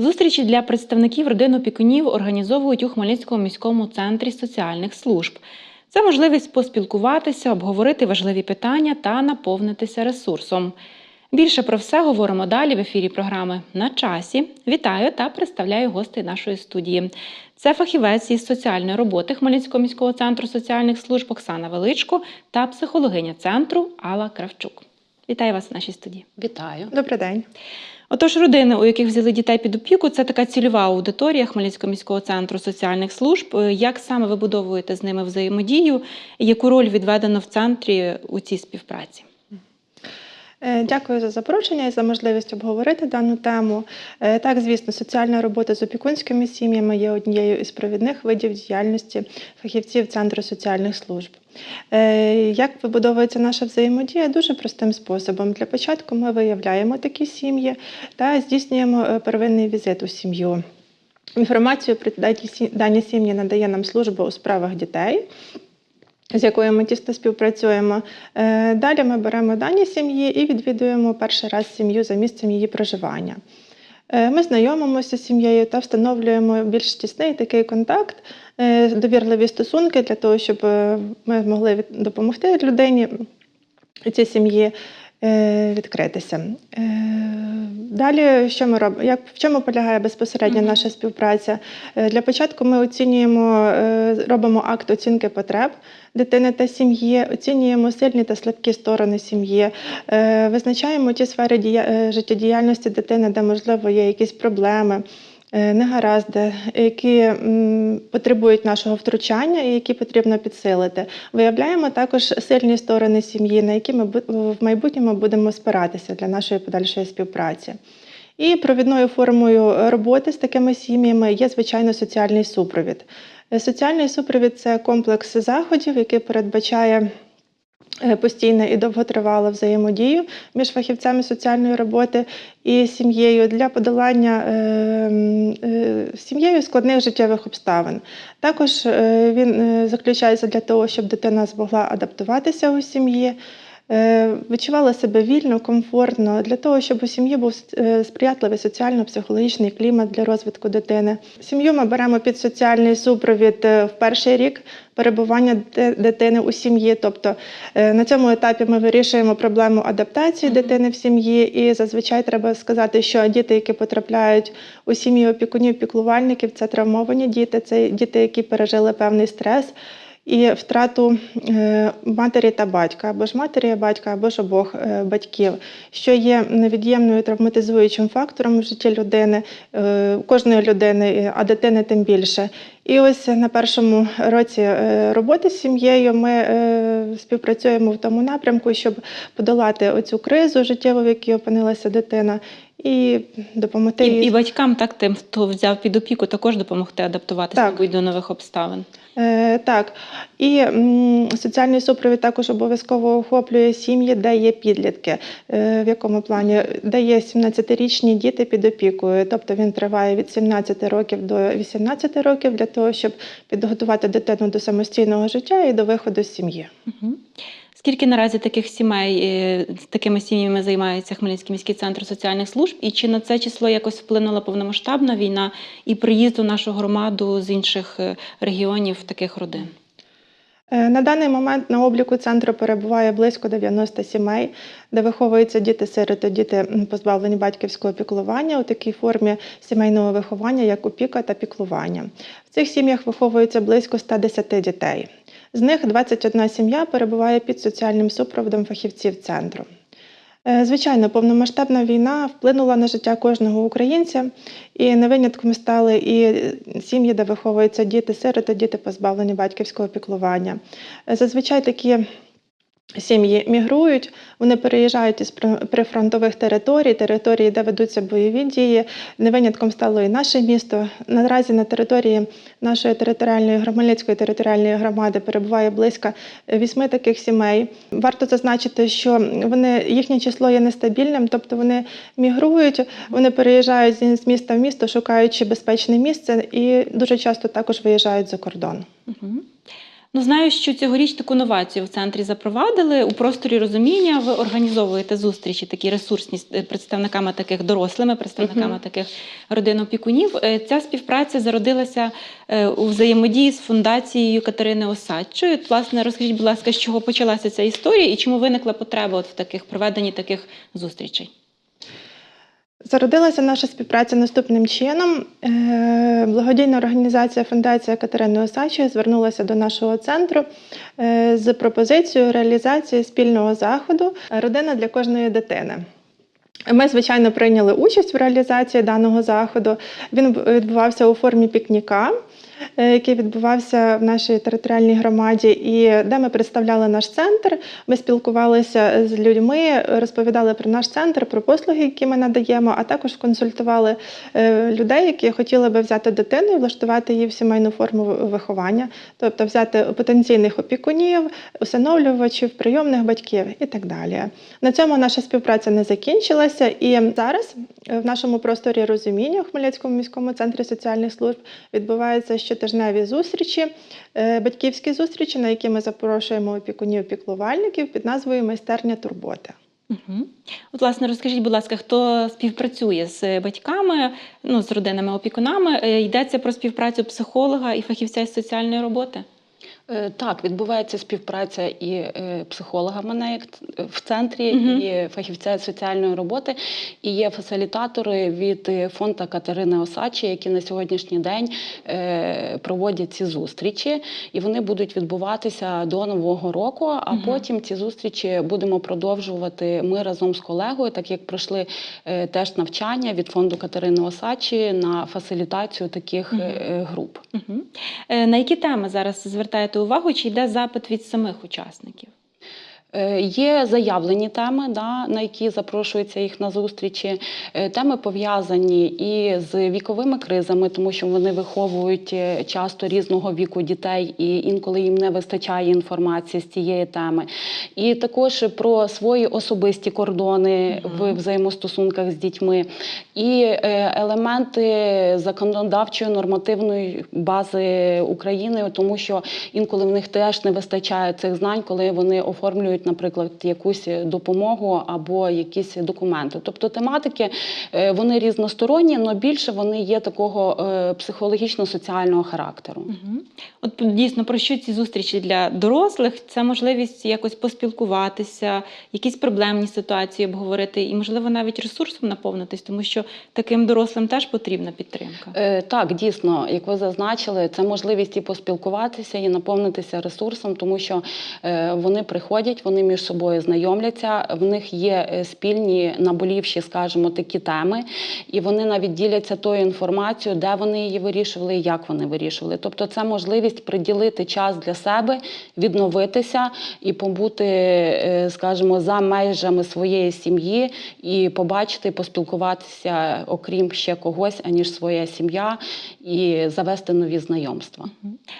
Зустрічі для представників родин опікунів організовують у Хмельницькому міському центрі соціальних служб. Це можливість поспілкуватися, обговорити важливі питання та наповнитися ресурсом. Більше про все говоримо далі в ефірі програми на часі. Вітаю та представляю гостей нашої студії. Це фахівець із соціальної роботи Хмельницького міського центру соціальних служб Оксана Величко та психологиня центру Алла Кравчук. Вітаю вас в нашій студії. Вітаю. Добрий день. Отож, родини, у яких взяли дітей під опіку, це така цільова аудиторія Хмельницького міського центру соціальних служб. Е, Як саме вибудовуєте з ними взаємодію? Яку роль відведено в центрі у цій співпраці? Е, Дякую за запрошення і за можливість обговорити дану тему. Е, Так, звісно, соціальна робота з опікунськими сім'ями є однією із провідних видів діяльності фахівців Центру соціальних служб. Е, Як вибудовується наша взаємодія? Дуже простим способом. Для початку ми виявляємо такі сім'ї та здійснюємо первинний візит у сім'ю. Інформацію про дані сім'ї надає нам служба у справах дітей з якою ми тісно співпрацюємо. Е, Далі ми беремо дані сім'ї і відвідуємо перший раз сім'ю за місцем її проживання. Е, Ми знайомимося з сім'єю та встановлюємо більш тісний такий контакт, е, довірливі стосунки для того, щоб ми змогли допомогти людині цій сім'ї відкритися. Е, Далі, що ми робимо? Як в чому полягає безпосередньо наша співпраця? Е, Для початку ми оцінюємо, е, робимо акт оцінки потреб дитини та сім'ї, оцінюємо сильні та слабкі сторони сім'ї, е, визначаємо ті сфери дія- е, життєдіяльності дитини, де можливо є якісь проблеми. Е, Негаразди, які потребують нашого втручання і які потрібно підсилити. Виявляємо також сильні сторони сім'ї, на які ми в майбутньому будемо спиратися для нашої подальшої співпраці. І провідною формою роботи з такими сім'ями є, звичайно, соціальний супровід. Е, Соціальний супровід це комплекс заходів, який передбачає постійну і довготривалу взаємодію між фахівцями соціальної роботи і сім'єю для подолання е, е, сім'єю складних життєвих обставин. Також е, він е, заключається для того, щоб дитина змогла адаптуватися у сім'ї. Е, Відчувала себе вільно, комфортно для того, щоб у сім'ї був е, сприятливий соціально-психологічний клімат для розвитку дитини. Сім'ю ми беремо під соціальний супровід е, в перший рік перебування дитини у сім'ї. Тобто на цьому етапі ми вирішуємо проблему адаптації дитини в сім'ї. І зазвичай треба сказати, що діти, які потрапляють у сім'ї опікунів, піклувальників, це травмовані діти, це діти, які пережили певний стрес. І втрату е, матері та батька, або ж матері, батька, або ж обох е, батьків, що є невід'ємною травматизуючим фактором в житті людини, е, кожної людини, а дитини тим більше. І ось на першому році роботи з сім'єю ми співпрацюємо в тому напрямку, щоб подолати оцю кризу життєву, в якій опинилася дитина, і допомогти І, їй. і батькам, так тим, хто взяв під опіку, також допомогти адаптуватися Так. мабуть, до нових обставин. Е, так, і м, соціальний супровід також обов'язково охоплює сім'ї, де є підлітки. Е, в якому плані? Де є 17-річні діти під опікою. Тобто він триває від 17 років до 18 років для того, щоб підготувати дитину до самостійного життя і до виходу з сім'ї. Угу. Скільки наразі таких сімей е, з такими сім'ями займається Хмельницький міський центр соціальних служб? І чи на це число якось вплинула повномасштабна війна і приїзд у нашу громаду з інших е, регіонів таких родин? Е, На даний момент на обліку центру перебуває близько 90 сімей, де виховуються діти-сироти, діти позбавлені батьківського піклування у такій формі сімейного виховання, як опіка та піклування. В цих сім'ях виховується близько 110 дітей. З них 21 сім'я перебуває під соціальним супроводом фахівців центру. Е, Звичайно, повномасштабна війна вплинула на життя кожного українця, і не винятком стали і сім'ї, де виховуються діти, сироти, діти позбавлені батьківського піклування. Е, Зазвичай такі сім'ї мігрують, вони переїжджають із при- прифронтових територій, території, де ведуться бойові дії. Не винятком стало і наше місто. Наразі на території нашої територіальної Хмельницької територіальної громади перебуває близько вісьми таких сімей. Варто зазначити, що вони їхнє число є нестабільним, тобто вони мігрують, вони переїжджають з міста в місто, шукаючи безпечне місце, і дуже часто також виїжджають за кордон. Ну, знаю, що цьогоріч таку новацію в центрі запровадили у просторі розуміння. Ви організовуєте зустрічі такі ресурсні з е, представниками таких дорослими, представниками Мгм. таких родин опікунів. Е, Ця співпраця зародилася е, у взаємодії з фундацією Катерини Осадчої. Власне, розкажіть, будь ласка, з чого почалася ця історія і чому виникла потреба от в таких проведенні таких зустрічей? Зародилася наша співпраця наступним чином. Е, Благодійна організація Фундація Катерини Осадчої звернулася до нашого центру е, з пропозицією реалізації спільного заходу Родина для кожної дитини. Ми, звичайно, прийняли участь в реалізації даного заходу. Він відбувався у формі пікніка, який відбувався в нашій територіальній громаді, і де ми представляли наш центр. Ми спілкувалися з людьми, розповідали про наш центр, про послуги, які ми надаємо, а також консультували е, людей, які хотіли би взяти дитину і влаштувати її в сімейну форму виховання, тобто взяти потенційних опікунів, усиновлювачів, прийомних батьків і так далі. На цьому наша співпраця не закінчилася, і зараз е, в нашому просторі розуміння у Хмельницькому міському центрі соціальних служб відбуваються щотижневі зустрічі, е, батьківські зустрічі, на які ми запрошуємо опікунів піклувальників під назвою Майстерня Турбота. Угу. От, власне, розкажіть, будь ласка, хто співпрацює з батьками, ну, з родинами опікунами? Е, Йдеться про співпрацю психолога і фахівця із соціальної роботи? Е, Так, відбувається співпраця і е, психолога мене як в центрі, Мгм. і фахівця соціальної роботи, і є фасилітатори від е, фонду Катерини Осадчі, які на сьогоднішній день проводять ці зустрічі, і вони будуть відбуватися до нового року. А Мгм. потім ці зустрічі будемо продовжувати ми разом з колегою, так як пройшли теж навчання від фонду Катерини Осадчі на фасилітацію таких е, груп. Угу. На які теми зараз звертаєте увагу? Чи йде запит від самих учасників? Е, Є заявлені теми, да, на які запрошуються їх на зустрічі. Е, Теми пов'язані і з віковими кризами, тому що вони виховують е, часто різного віку дітей, і інколи їм не вистачає інформації з цієї теми. І також про свої особисті кордони Мгм. в взаємостосунках з дітьми, і елементи законодавчої нормативної бази України, тому що інколи в них теж не вистачає цих знань, коли вони оформлюють, наприклад, якусь допомогу або якісь документи. Тобто тематики е, вони різносторонні, але більше вони є такого е, психологічно-соціального характеру. Угу. От дійсно про що ці зустрічі для дорослих? Це можливість якось поспілкуватися, якісь проблемні ситуації обговорити, і, можливо, навіть ресурсом наповнитись, тому що таким дорослим теж потрібна підтримка. Е, Так, дійсно, як ви зазначили, це можливість і поспілкуватися, і наповнитися ресурсом, тому що е, вони приходять, вони між собою знайомляться, в них є е, спільні наболівші, скажімо, такі теми, і вони навіть діляться тою інформацією, де вони її вирішували і як вони вирішували. Тобто, це можливість приділити час для себе, відновитися і побути, е, скажімо, за межами своєї сім'ї і побачити, поспілкуватися, окрім ще когось, аніж своя сім'я, і завести нові знайомства.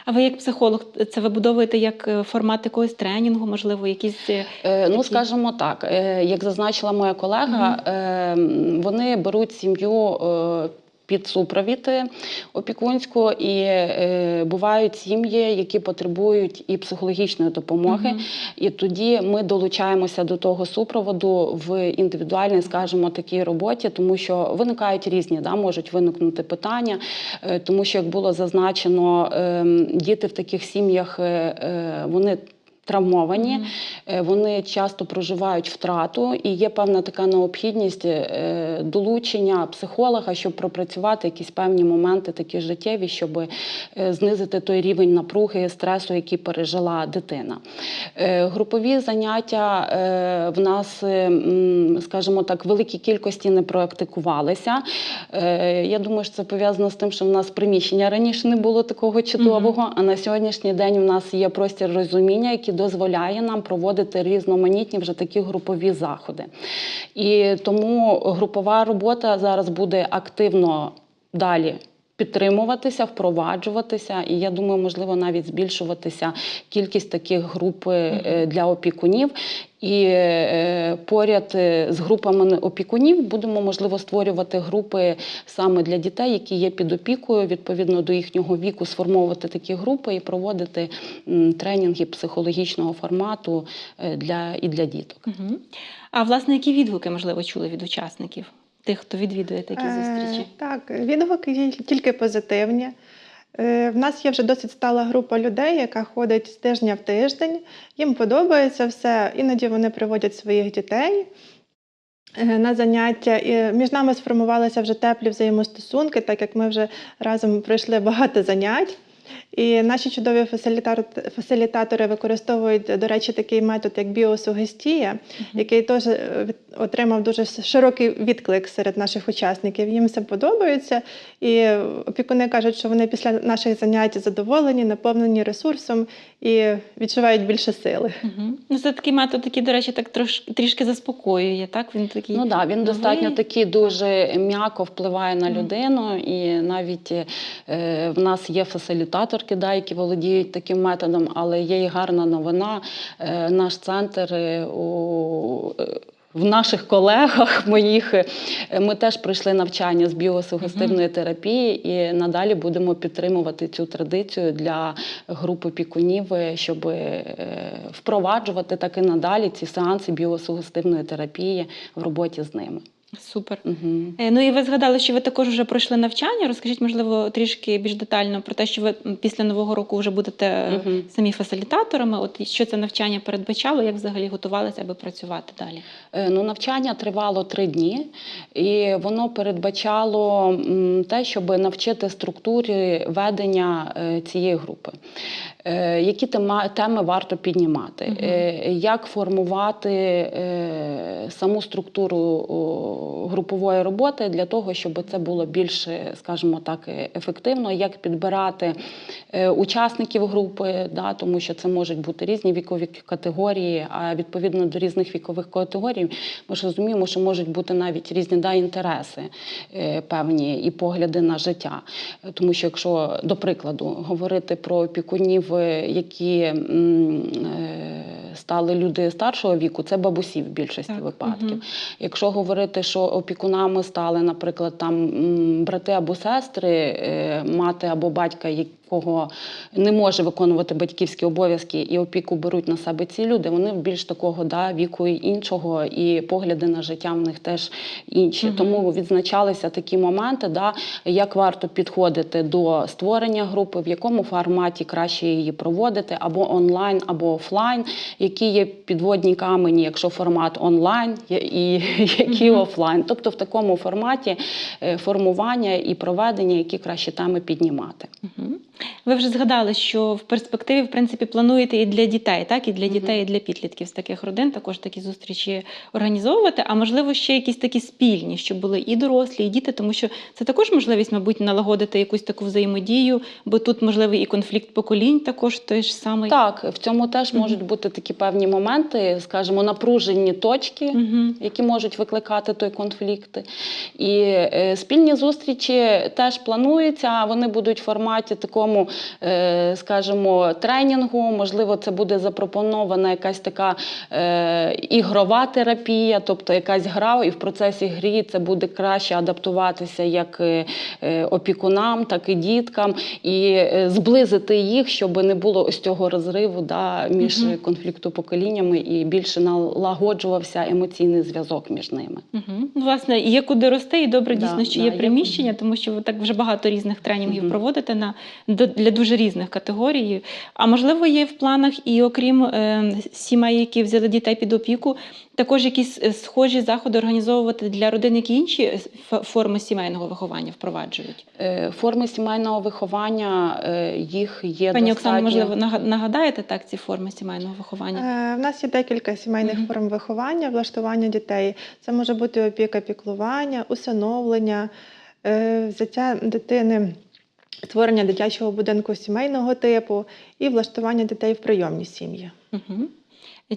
А ви як психолог це вибудовуєте як е, формат якогось тренінгу, можливо, якісь е, Е, Ну, скажімо так, е, як зазначила моя колега, е, вони беруть сім'ю. е, Під супровід е, опікунську і е, бувають сім'ї, які потребують і психологічної допомоги. Мгм. І тоді ми долучаємося до того супроводу в індивідуальній, скажімо, такій роботі, тому що виникають різні, да, можуть виникнути питання, е, тому що як було зазначено, ем, діти в таких сім'ях е, е, вони. Травмовані. Е, вони часто проживають втрату, і є певна така необхідність е, долучення психолога, щоб пропрацювати якісь певні моменти, такі життєві, щоб е, знизити той рівень напруги, стресу, який пережила дитина. Групові заняття в нас, скажімо так, великій кількості не практикувалися. Я думаю, що це пов'язано з тим, що в нас приміщення раніше не було такого чудового, а на сьогоднішній день у нас є простір розуміння, який дозволяє нам проводити різноманітні вже такі групові заходи. І тому групова робота зараз буде активно далі підтримуватися, впроваджуватися, і я думаю, можливо, навіть збільшуватися кількість таких груп е, для опікунів. І е, поряд е, з групами опікунів будемо можливо створювати групи саме для дітей, які є під опікою, відповідно до їхнього віку, сформовувати такі групи і проводити тренінги психологічного формату для і для діток. Угу. А власне, які відгуки, можливо, чули від учасників, тих, хто відвідує такі Е, зустрічі? Так, відгуки тільки позитивні. Е, В нас є вже досить стала група людей, яка ходить з тижня в тиждень. Їм подобається все. Іноді вони приводять своїх дітей е, на заняття. І між нами сформувалися вже теплі взаємостосунки, так як ми вже разом пройшли багато занять. І наші чудові фасилітатори використовують, до речі, такий метод, як біосугестія, який теж е, отримав дуже широкий відклик серед наших учасників. Їм все подобається. І опікуни кажуть, що вони після наших занять задоволені, наповнені ресурсом і відчувають більше сили. Угу. Ну, це такий метод, який, до речі, так трош, трішки заспокоює, так? Він такий. Ну да, він достатньо такий дуже м'яко впливає на людину, і навіть е, в нас є фасилітаторки, да, які володіють таким методом, але є і гарна новина. Е, наш центр е, у. е, В наших колегах моїх ми теж пройшли навчання з біосугестивної терапії, і надалі будемо підтримувати цю традицію для групи пікунів, щоб впроваджувати так і надалі ці сеанси біосугестивної терапії в роботі з ними. Супер. Угу. Е, Ну і ви згадали, що ви також вже пройшли навчання. Розкажіть, можливо, трішки більш детально про те, що ви після нового року вже будете Мгм. самі фасилітаторами. От що це навчання передбачало, як взагалі готувалися, аби працювати далі? Е, Ну, навчання тривало три дні, і воно передбачало те, щоб навчити структурі ведення е, цієї групи. Е, Які тема, теми варто піднімати. Е, як формувати е, саму структуру групової роботи для того, щоб це було більш, скажімо так, ефективно, як підбирати е, учасників групи, да, тому що це можуть бути різні вікові категорії, а відповідно до різних вікових категорій ми ж розуміємо, що можуть бути навіть різні да, інтереси е, певні і погляди на життя. Тому що, якщо, до прикладу, говорити про опікунів, е, які е, стали люди старшого віку, це бабусі в більшості Так, випадків. Угу. Якщо говорити, що опікунами стали, наприклад, там брати або сестри, е, мати або батька, якого не може виконувати батьківські обов'язки, і опіку беруть на себе ці люди, вони більш такого да, віку і іншого, і погляди на життя в них теж інші. Мгм. Тому відзначалися такі моменти, да, як варто підходити до створення групи, в якому форматі краще її проводити, або онлайн, або офлайн, які є підводні камені, якщо формат онлайн, і які Мгм. офлайн. Тобто в такому форматі е, формування і проведення, які краще теми піднімати. Мгм. Ви вже згадали, що в перспективі, в принципі, плануєте і для дітей, так і для дітей, і для підлітків з таких родин також такі зустрічі організовувати. А можливо, ще якісь такі спільні, щоб були і дорослі, і діти, тому що це також можливість, мабуть, налагодити якусь таку взаємодію, бо тут можливий і конфлікт поколінь, також той ж самий. Так, в цьому теж можуть бути такі певні моменти, скажімо, напружені точки. Які можуть викликати той конфлікт. І е, спільні зустрічі теж плануються. Вони будуть в форматі такому, е, скажімо, тренінгу. Можливо, це буде запропонована якась така е, ігрова терапія, тобто якась гра, і в процесі грі це буде краще адаптуватися як е, опікунам, так і діткам, і зблизити їх, щоб не було ось цього розриву да, між Мгм. конфлікту поколіннями і більше налагоджувався емоційний зв'язок між ними. Угу. Власне, є куди рости, і добре Да, дійсно, що да, є приміщення, тому що ви так вже багато різних тренінгів Мгм. проводите на для дуже різних категорій. А можливо, є в планах і окрім е, сімей, які взяли дітей під опіку, також якісь е, схожі заходи організовувати для родин, які інші е, форми сімейного виховання впроваджують. Е, Форми сімейного виховання е, їх є Пані достатньо. Оксано, можливо, нагадаєте так ці форми сімейного виховання? Е, В нас є декілька сімейних Мгм. форм виховання, влаштування дітей. Це може бути опіка, піклування, усиновлення, е, взяття дитини, створення дитячого будинку сімейного типу і влаштування дітей в прийомні сім'ї. Угу.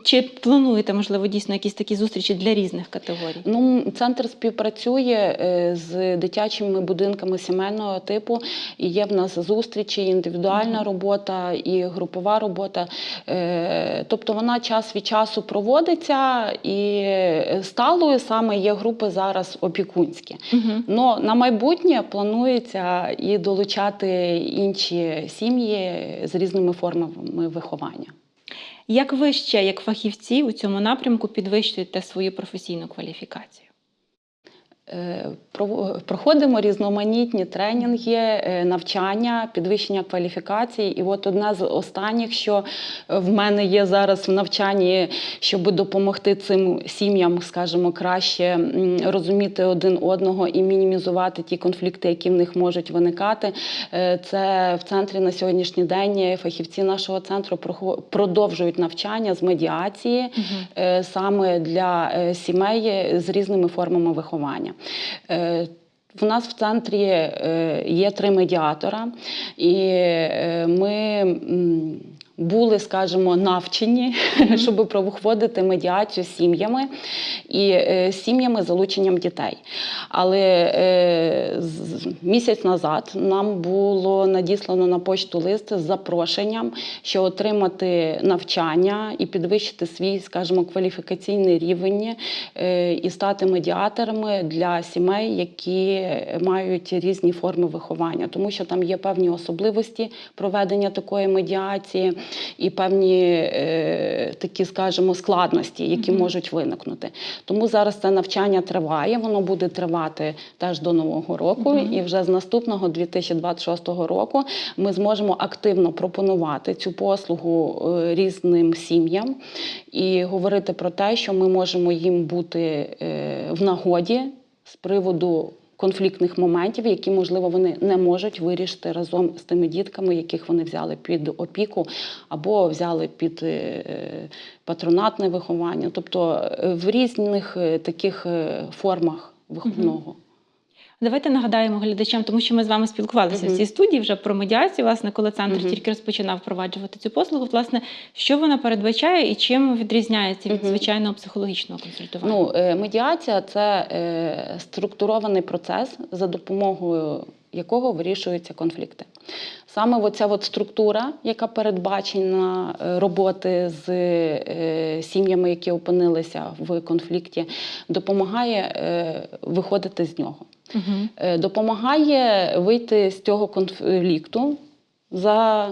Чи плануєте, можливо, дійсно якісь такі зустрічі для різних категорій? Ну, центр співпрацює е, з дитячими будинками сімейного типу. І є в нас зустрічі, індивідуальна робота і групова робота. Е, Тобто вона час від часу проводиться, і сталою саме є групи зараз опікунські. Угу. Но на майбутнє планується і долучати інші сім'ї з різними формами виховання. Як ви ще, як фахівці у цьому напрямку, підвищуєте свою професійну кваліфікацію? Е, Проходимо різноманітні тренінги, е, навчання, підвищення кваліфікації. І от одне з останніх, що е, в мене є зараз в навчанні, щоб допомогти цим сім'ям, скажімо, краще розуміти один одного і мінімізувати ті конфлікти, які в них можуть виникати. Це в центрі на сьогоднішній день фахівці нашого центру продовжують навчання з медіації е, саме для сімей з різними формами виховання. Е, В нас в центрі е, є три медіатора, і е, ми були, скажімо, навчені, щоб проводити медіацію з сім'ями і е, сім'ями з залученням дітей. Але е, з- місяць назад нам було надіслано на почту лист з запрошенням, що отримати навчання і підвищити свій, скажімо, кваліфікаційний рівень е, і стати медіаторами для сімей, які мають різні форми виховання, тому що там є певні особливості проведення такої медіації і певні е, такі, скажімо, складності, які можуть виникнути. Тому зараз це навчання триває, воно буде тривати теж до нового року, і вже з наступного 2026 року ми зможемо активно пропонувати цю послугу е, різним сім'ям і говорити про те, що ми можемо їм бути е, в нагоді з приводу. Конфліктних моментів, які можливо вони не можуть вирішити разом з тими дітками, яких вони взяли під опіку або взяли під е, патронатне виховання, тобто е, в різних е, таких формах виховного. Давайте нагадаємо глядачам, тому що ми з вами спілкувалися Мгм. в цій студії вже про медіацію, власне, коли центр Мгм. тільки розпочинав впроваджувати цю послугу. Власне, що вона передбачає і чим відрізняється від Мгм. звичайного психологічного консультування? Ну, е, медіація це е, структурований процес, за допомогою якого вирішуються конфлікти. Саме оця от структура, яка передбачена е, роботи з сім'ями, які опинилися в конфлікті, допомагає виходити з нього. Угу. Допомагає вийти з цього конфлікту за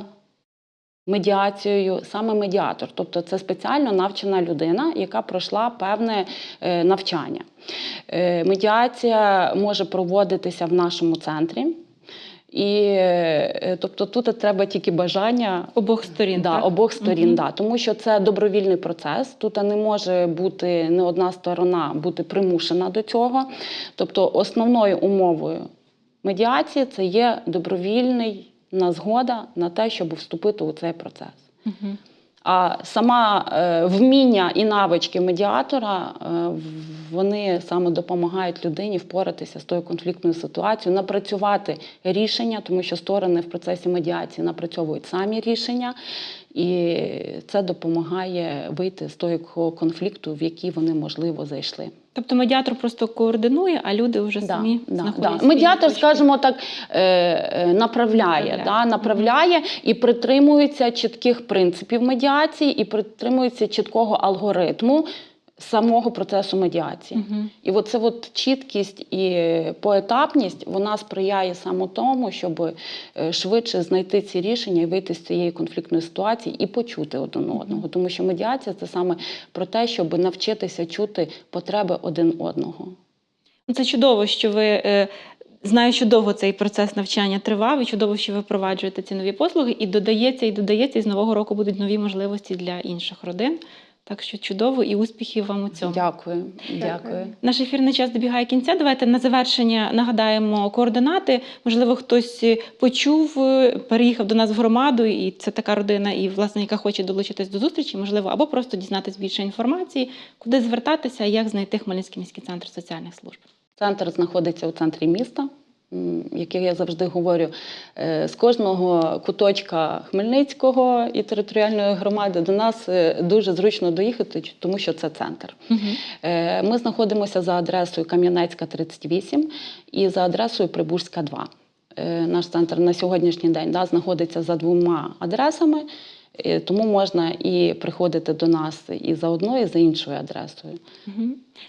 медіацією саме медіатор. Тобто це спеціально навчена людина, яка пройшла певне е, навчання. Е, Медіація може проводитися в нашому центрі. І е, тобто тут треба тільки бажання Обох сторін. Да, так? обох сторін, Мгм. да, тому що це добровільний процес. Тут не може бути не одна сторона бути примушена до цього. Тобто, основною умовою медіації це є добровільний згода на те, щоб вступити у цей процес. Мгм. А сама е, вміння і навички медіатора е, вони саме допомагають людині впоратися з тою конфліктною ситуацією, напрацювати рішення, тому що сторони в процесі медіації напрацьовують самі рішення, і це допомагає вийти з того конфлікту, в який вони можливо зайшли. Тобто медіатор просто координує, а люди вже самі да, знаходять да. Медіатор, точки. скажімо так, е, е, направляє, Направляє. Да, направляє і притримується чітких принципів медіації, і притримується чіткого алгоритму самого процесу медіації. Мгм. І от це от чіткість і поетапність вона сприяє саме тому, щоб е, швидше знайти ці рішення і вийти з цієї конфліктної ситуації і почути один одного. Тому що медіація це саме про те, щоб навчитися чути потреби один одного. Ну, Це чудово, що ви е, знаю, що довго цей процес навчання тривав, і чудово, що ви впроваджуєте ці нові послуги, і додається, і додається, і з нового року будуть нові можливості для інших родин. Так що чудово і успіхів вам у цьому. Дякую. Дякую. Наш ефірний час добігає кінця. Давайте на завершення нагадаємо координати. Можливо, хтось е, почув, е, переїхав до нас в громаду, і це така родина, і власне, яка хоче долучитись до зустрічі, можливо, або просто дізнатись більше інформації, куди звертатися, як знайти Хмельницький міський центр соціальних служб. Центр знаходиться у центрі міста. М, як я завжди говорю, е, з кожного куточка Хмельницького і територіальної громади до нас е, дуже зручно доїхати, тому що це центр. Угу. Ми знаходимося за адресою Кам'янецька, 38 і за адресою Прибузька, 2. Е, Наш центр на сьогоднішній день да, знаходиться за двома адресами, тому можна і приходити до нас і за одною, і за іншою адресою. Угу.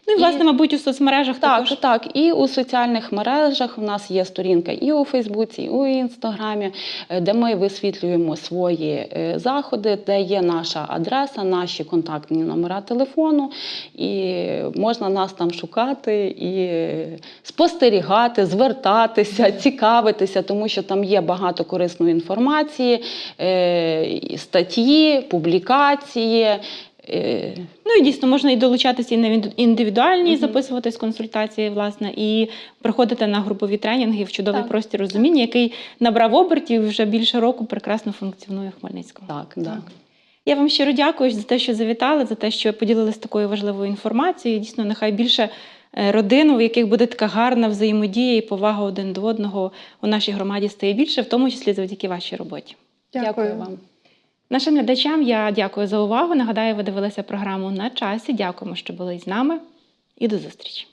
Ну і власне, мабуть, у соцмережах Так, також. так. І у соціальних мережах в нас є сторінка і у Фейсбуці, і у Інстаграмі, е, де ми висвітлюємо свої е, заходи, де є наша адреса, наші контактні номера телефону, і можна нас там шукати і е, спостерігати, звертатися, цікавитися, тому що там є багато корисної інформації, е, статті, публікації. е, Ну і дійсно можна і долучатися і на індивідуальні, Мгм. записуватись консультації, власне, і приходити на групові тренінги в чудовий Так. простір розуміння, який набрав обертів і вже більше року прекрасно функціонує в Хмельницькому. Так, так. Я вам щиро дякую за те, що завітали, за те, що поділилися такою важливою інформацією. Дійсно, нехай більше е, родин, у яких буде така гарна взаємодія і повага один до одного у нашій громаді стає більше, в тому числі завдяки вашій роботі. Дякую вам. Нашим глядачам я дякую за увагу. Нагадаю, ви дивилися програму на часі. Дякуємо, що були з нами, і до зустрічі.